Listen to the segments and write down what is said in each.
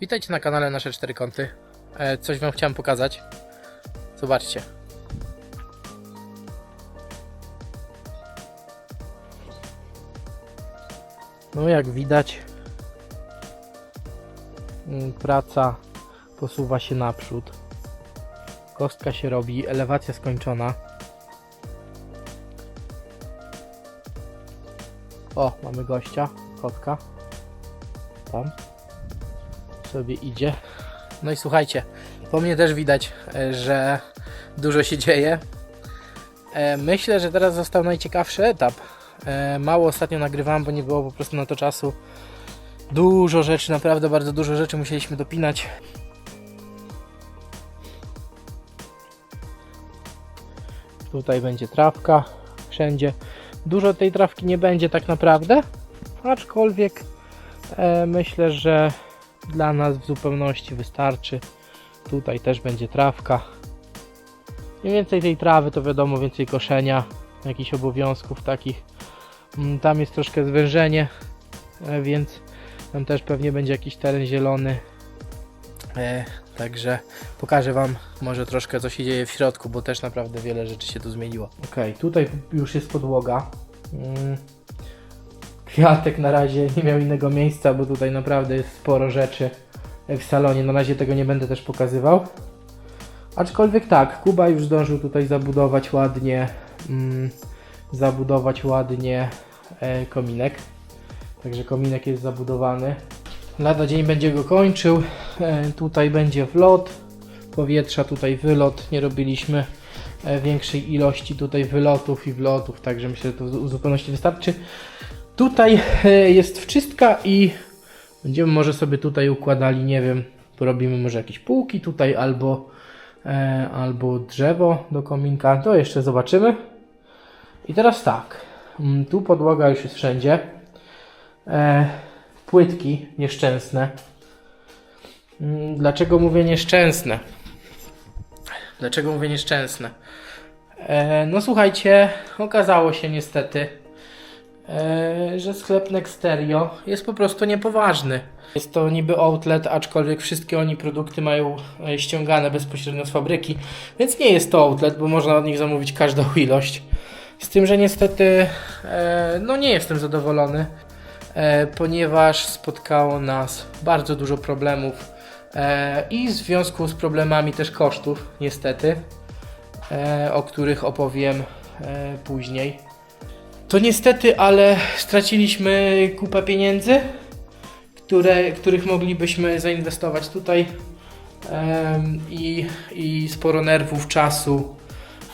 Witajcie na kanale Nasze Cztery Kąty. E, coś Wam chciałem pokazać. Zobaczcie. No jak widać mm, praca posuwa się naprzód. Kostka się robi, elewacja skończona. O, mamy gościa, kotka. Tam sobie idzie. No i słuchajcie, po mnie też widać, e, że dużo się dzieje. E, Myślę, że teraz został najciekawszy etap. E, Mało ostatnio nagrywałem, bo nie było po prostu na to czasu. Dużo rzeczy, naprawdę bardzo dużo rzeczy musieliśmy dopinać. Tutaj będzie trawka wszędzie. Dużo tej trawki nie będzie tak naprawdę, aczkolwiek myślę, że dla nas w zupełności wystarczy. Tutaj też będzie trawka. Im więcej tej trawy, to wiadomo, więcej koszenia, jakichś obowiązków takich. Mm, Tam jest troszkę zwężenie, e, więc tam też pewnie będzie jakiś teren zielony. E, Także pokażę Wam może troszkę co się dzieje w środku, bo też naprawdę wiele rzeczy się tu zmieniło. Ok, tutaj już jest podłoga. Kwiatek na razie nie miał innego miejsca, bo tutaj naprawdę jest sporo rzeczy w salonie. Na razie tego nie będę też pokazywał. Aczkolwiek tak, Kuba już zdążył tutaj zabudować ładnie, mm, zabudować ładnie e, kominek. Także kominek jest zabudowany. Lada dzień będzie go kończył. E, tutaj będzie wlot powietrza, tutaj wylot. Nie robiliśmy e, większej ilości tutaj wylotów i wlotów, także myślę, że to w zupełności wystarczy. Tutaj e, jest wczystka i będziemy może sobie tutaj układali, nie wiem, porobimy może jakieś półki tutaj albo, e, albo drzewo do kominka, to jeszcze zobaczymy. I teraz tak, mm, tu podłoga już jest wszędzie. E, płytki nieszczęsne. Mm, Dlaczego mówię nieszczęsne? Dlaczego mówię nieszczęsne? E, no słuchajcie, okazało się niestety, że sklep Nexterio jest po prostu niepoważny. Jest to niby outlet, aczkolwiek wszystkie oni produkty mają e, ściągane bezpośrednio z fabryki, więc nie jest to outlet, bo można od nich zamówić każdą ilość. Z tym, że niestety e, no nie jestem zadowolony, e, ponieważ spotkało nas bardzo dużo problemów e, i w związku z problemami też kosztów, niestety, e, o których opowiem e, później. To niestety, ale straciliśmy kupę pieniędzy, które, których moglibyśmy zainwestować tutaj em, i, i sporo nerwów, czasu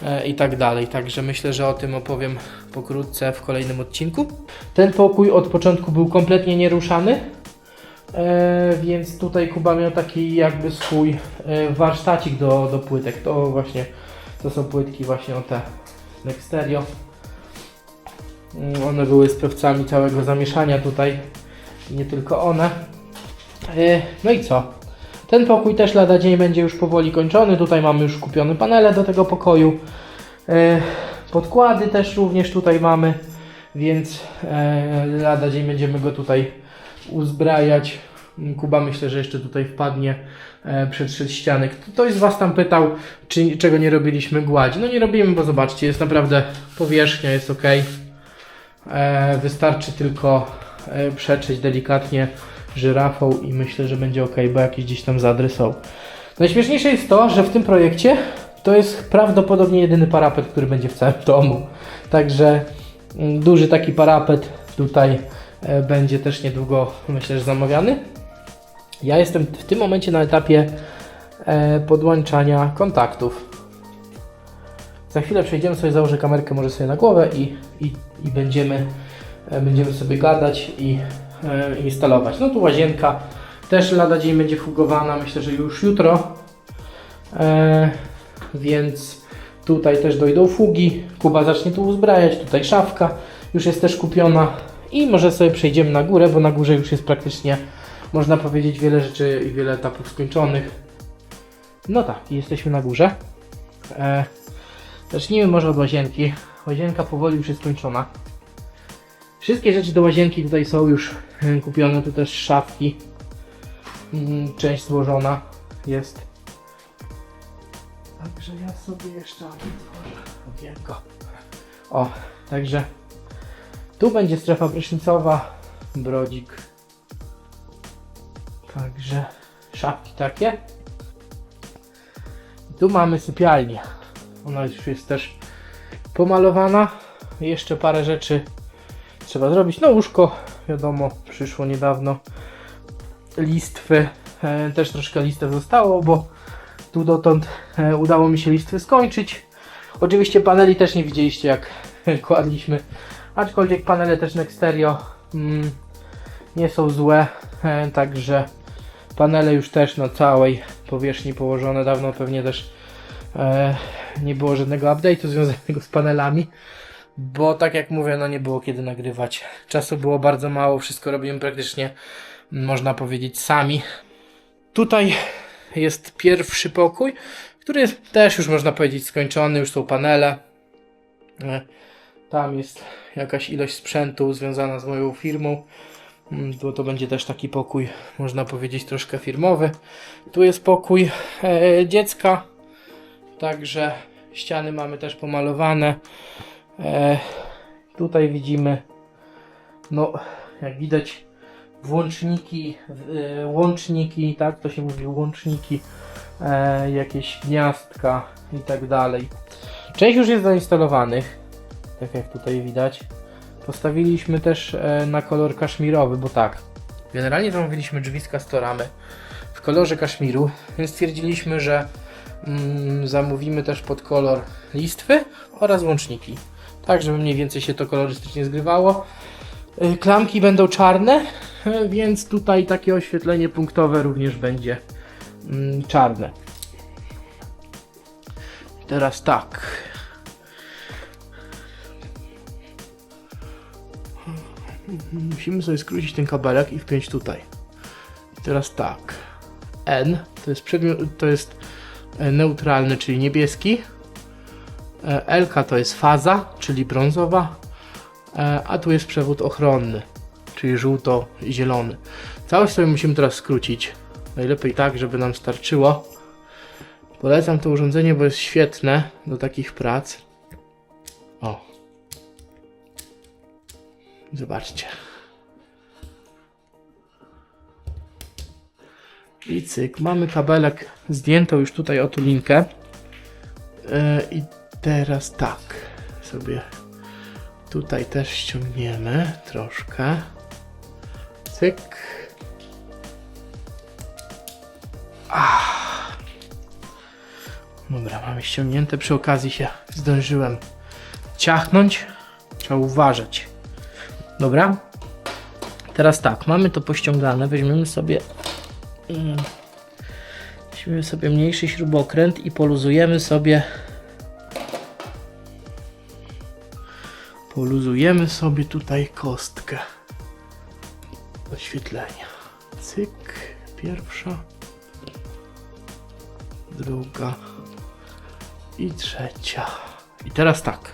e, i tak dalej. Także myślę, że o tym opowiem pokrótce w kolejnym odcinku. Ten pokój od początku był kompletnie nieruszany, e, więc tutaj Kuba miał taki jakby swój e, warsztacik do, do płytek. To właśnie, to są płytki właśnie o te Nexterio. Mm, One były sprawcami całego zamieszania tutaj. Nie tylko one. E, No i co? Ten pokój też lada dzień będzie już powoli kończony. Tutaj mamy już kupione panele do tego pokoju. E, Podkłady też również tutaj mamy, więc e, lada dzień będziemy go tutaj uzbrajać. Kuba myślę, że jeszcze tutaj wpadnie przed szedł ściany. Ktoś z Was tam pytał, czy, czego nie robiliśmy gładzi. No nie robimy, bo zobaczcie, jest naprawdę powierzchnia, jest ok. E, wystarczy tylko e, przetrzeć delikatnie żyrafą i myślę, że będzie ok, bo jakieś gdzieś tam zadry są. Najśmieszniejsze jest to, że w tym projekcie to jest prawdopodobnie jedyny parapet, który będzie w całym domu. Także mm, duży taki parapet tutaj e, będzie też niedługo, myślę, że zamawiany. Ja jestem w tym momencie na etapie podłączania kontaktów. Za chwilę przejdziemy sobie, założę kamerkę może sobie na głowę i, i, i będziemy, e, będziemy sobie gadać i e, instalować. No tu łazienka też lada dzień będzie fugowana, myślę, że już jutro. E, więc tutaj też dojdą fugi. Kuba zacznie tu uzbrajać, tutaj szafka już jest też kupiona. I może sobie przejdziemy na górę, bo na górze już jest praktycznie, można powiedzieć, wiele rzeczy i wiele etapów skończonych. No tak, jesteśmy na górze. E, zacznijmy może od łazienki. Łazienka powoli już jest skończona. Wszystkie rzeczy do łazienki tutaj są już e, kupione, tu też szafki. mm, część złożona jest. Także ja sobie jeszcze otworzę. O, także tu będzie strefa prysznicowa, brodzik. Także szafki takie. Tu mamy sypialnię. Ona już jest też pomalowana. Jeszcze parę rzeczy trzeba zrobić. No łóżko, wiadomo, przyszło niedawno. Listwy, e, też troszkę listw zostało, bo tu dotąd e, udało mi się listwy skończyć. Oczywiście paneli też nie widzieliście jak kładliśmy, aczkolwiek panele też Nexterio mm, nie są złe, e, także panele już też na całej powierzchni położone. Dawno pewnie też nie było żadnego update'u związanego z panelami, bo tak jak mówię, no nie było kiedy nagrywać. Czasu było bardzo mało, wszystko robimy praktycznie, można powiedzieć, sami. Tutaj jest pierwszy pokój, który jest też już można powiedzieć skończony, już są panele. E, Tam jest jakaś ilość sprzętu związana z moją firmą. Mm, Bo to będzie też taki pokój, można powiedzieć, troszkę firmowy. Tu jest pokój e, dziecka, także ściany mamy też pomalowane. E, tutaj widzimy, no jak widać, włączniki, e, łączniki, tak to się mówi, łączniki, e, jakieś gniazdka i tak dalej. Część już jest zainstalowanych, tak jak tutaj widać. Postawiliśmy też e, na kolor kaszmirowy, bo tak. Generalnie zamówiliśmy drzwiska z toramy w kolorze kaszmiru, więc stwierdziliśmy, że zamówimy też pod kolor listwy oraz łączniki. Tak, żeby mniej więcej się to kolorystycznie zgrywało. Y, Klamki będą czarne, y, więc tutaj takie oświetlenie punktowe również będzie mm, czarne. Teraz tak. Musimy sobie skrócić ten kabelek i wpiąć tutaj. Teraz tak. N to jest przedmiot, to jest neutralny, czyli niebieski. E, LK to jest faza, czyli brązowa. E, A tu jest przewód ochronny, czyli żółto-zielony. Całość sobie musimy teraz skrócić. Najlepiej tak, żeby nam starczyło. Polecam to urządzenie, bo jest świetne do takich prac. O. Zobaczcie. I cyk, mamy kabelek zdjętą już tutaj otulinkę. Yy, I teraz tak, sobie tutaj też ściągniemy troszkę. Cyk. Ah. Dobra, mamy ściągnięte. Przy okazji się zdążyłem ciachnąć. Trzeba uważać. Dobra. Teraz tak, mamy to pościągane. Weźmiemy sobie. Weźmiemy sobie mniejszy śrubokręt i poluzujemy sobie. Poluzujemy sobie tutaj kostkę oświetlenia. Cyk, pierwsza, druga i trzecia. I teraz tak.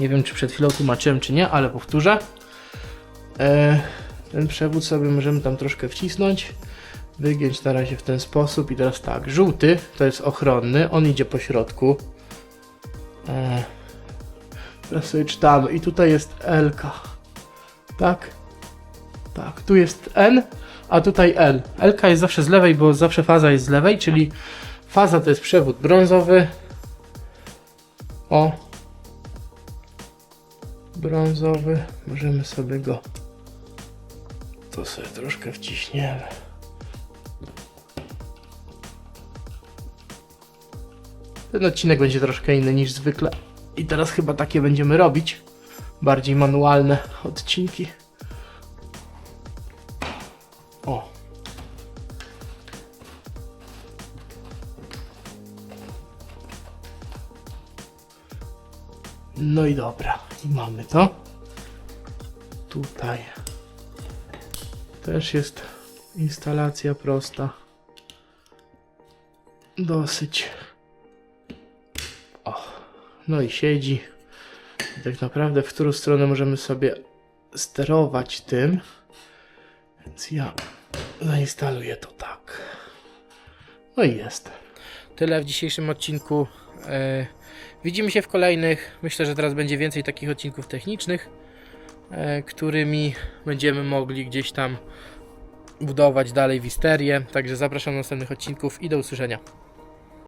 Nie wiem, czy przed chwilą tłumaczyłem, czy nie, ale powtórzę. E, ten przewód sobie możemy tam troszkę wcisnąć. Wygiąć na razie w ten sposób. I teraz tak, żółty to jest ochronny, on idzie po środku. E, teraz sobie czytamy. I tutaj jest LK. Tak? Tak, tu jest N, a tutaj L. LK jest zawsze z lewej, bo zawsze faza jest z lewej, czyli faza to jest przewód brązowy. O, brązowy. Możemy sobie go. To sobie troszkę wciśniemy. Ten odcinek będzie troszkę inny niż zwykle. I teraz chyba takie będziemy robić. Bardziej manualne odcinki. O. No i dobra, i mamy to. Tutaj też jest instalacja prosta. Dosyć. O, no i siedzi. I tak naprawdę w którą stronę możemy sobie sterować tym. Więc ja zainstaluję to tak. No i jest. Tyle w dzisiejszym odcinku. E, widzimy się w kolejnych. Myślę, że teraz będzie więcej takich odcinków technicznych, którymi będziemy mogli gdzieś tam budować dalej wisterię. Także zapraszam do następnych odcinków i do usłyszenia.